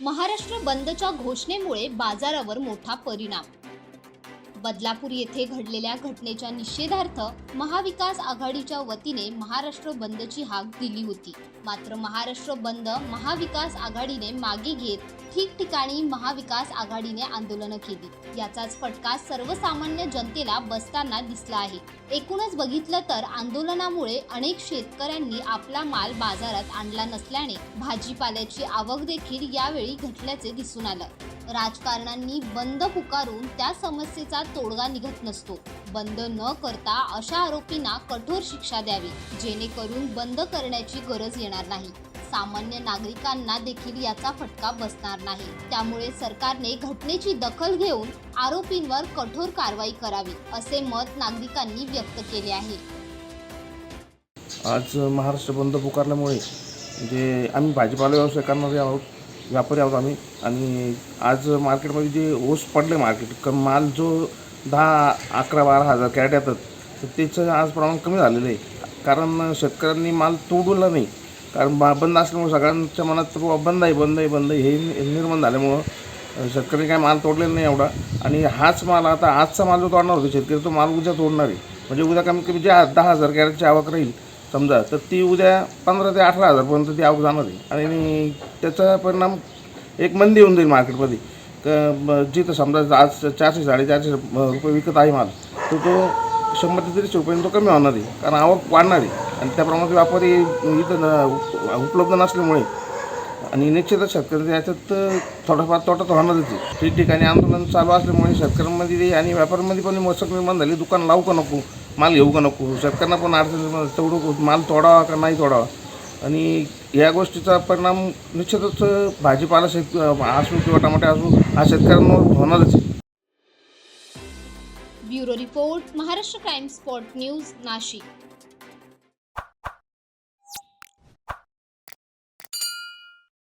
महाराष्ट्र बंदच्या घोषणेमुळे बाजारावर मोठा परिणाम बदलापूर येथे घडलेल्या घटनेच्या निषेधार्थ महाविकास आघाडीच्या वतीने महाराष्ट्र बंदची हाक दिली होती. मात्र महाराष्ट्र बंद महाविकास आघाडीने मागे घेत ठिकठिकाणी महाविकास आघाडीने आंदोलनं केली. याचाच फटका सर्वसामान्य जनतेला बसताना दिसला आहे. एकूणच बघितलं तर आंदोलनामुळे अनेक शेतकऱ्यांनी आपला माल बाजारात आणला नसल्याने भाजीपाल्याची आवक देखील यावेळी घटल्याचे दिसून आलं. राजकारण्यांनी बंद पुकारून त्या समस्येचा तोडगा निघत नसतो. बंद न करता अशा आरोपींना कठोर शिक्षा द्यावी जेणेकरून बंद करण्याची गरज येणार नाही. सामान्य नागरिकांना देखील याचा फटका बसणार नाही. त्यामुळे सरकारने घटनेची दखल घेऊन आरोपींवर कठोर कारवाई करावी असे मत नागरिकांनी व्यक्त केले आहे. आज महाराष्ट्र बंद पुकारल्यामुळे जे आम्ही भाजीपाला व्यवसाय करणारे आहोत. व्यापारी आहोत आम्ही. आणि आज मार्केटमध्ये जे ओस पडले मार्केट क माल जो दहा अकरा बारा हजार कॅरेट येतात तर त्याचं आज प्रमाण कमी झालेलं आहे. कारण शेतकऱ्यांनी माल तोडवला नाही. कारण बा बंद असल्यामुळे सगळ्यांच्या मनात तर बंद आहे बंद आहे बंद आहे. हे निर्माण झाल्यामुळं शेतकरी काय माल तोडलेला नाही एवढा. आणि हाच माल आता आजचा माल जो तोडणार होता शेतकरी तो माल उद्या तोडणार आहे. म्हणजे उद्या कमीत कमी जे दहा हजार कॅरेटची आवक राहील समजा तर ती उद्या पंधरा ते अठरा हजारपर्यंत ती आवक जाणार आहे. आणि त्याचा परिणाम एक मंदी येऊन जाईल मार्केटमध्ये. क ब- जिथं समजा आज चारशे साडेचारशे रुपये विकत आहे माल तर तो शंभर ते दीडशे रुपयांनी तो कमी होणार आहे. कारण आवक वाढणार आहे. आणि त्याप्रमाणे व्यापारी इथं उपलब्ध नसल्यामुळे आणि निश्चितच शेतकऱ्यांच्या याच्यात थोडाफार तोटा तर होणारच आहे. ठिकठिकाणी आंदोलन चालू असल्यामुळे शेतकऱ्यांमध्ये आणि व्यापाऱ्यांमध्ये पण मोसक निर्माण झाली. दुकान लावू का नको? माल घेऊ का नको? शेतकऱ्यांना पण अडचण तेवढं माल तोडावा का नाही तोडावा? आणि या गोष्टीचा परिणाम निश्चितच भाजीपाला शेत असू किंवा टमाटे असू हा शेतकऱ्यांवर होणारच आहे. Bureau report Maharashtra crime spot news Nashik.